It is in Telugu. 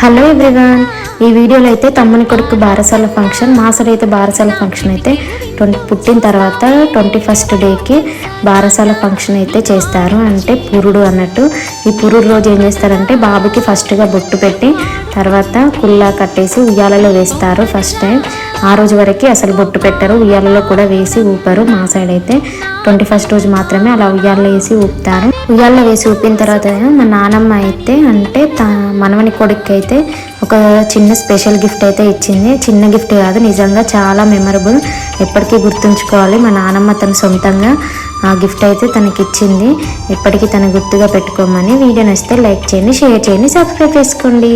హలో ఎవ్రీవన్ ఈ వీడియోలో అయితే తమ్ముని కొడుకు బారసాల ఫంక్షన్ మా సైడ్ అయితే బారసాల ఫంక్షన్ అయితే ట్వంటీ పుట్టిన తర్వాత ట్వంటీ ఫస్ట్ డేకి బారసాల ఫంక్షన్ అయితే చేస్తారు. అంటే పురుడు అన్నట్టు. ఈ పురుడు రోజు ఏం చేస్తారంటే బాబుకి ఫస్ట్గా బొట్టు పెట్టి తర్వాత కుల్లా కట్టేసి ఉయ్యాలలో వేస్తారు. ఫస్ట్ టైం ఆ రోజు వరకు అసలు బొట్టు పెట్టరు. ఉయ్యాలలో కూడా వేసి ఊపరు. మా సైడ్ అయితే ట్వంటీ ఫస్ట్ రోజు మాత్రమే అలా ఉయ్యాలలో వేసి ఊపుతారు. ఉయ్యాలలో వేసి ఊపిన తర్వాత మా నానమ్మ అయితే అంటే త మనవని కొడుకు అయితే ఒక చిన్న స్పెషల్ గిఫ్ట్ అయితే ఇచ్చింది. చిన్న గిఫ్ట్ కాదు నిజంగా చాలా మెమరబుల్. ఎప్పటికీ గుర్తుంచుకోవాలి. మా నానమ్మ తన సొంతంగా ఆ గిఫ్ట్ అయితే తనకి ఇచ్చింది. ఎప్పటికీ తను గుర్తుగా పెట్టుకోమని వీడియో నచ్చితే లైక్ చేయండి షేర్ చేయండి సబ్స్క్రైబ్ చేసుకోండి.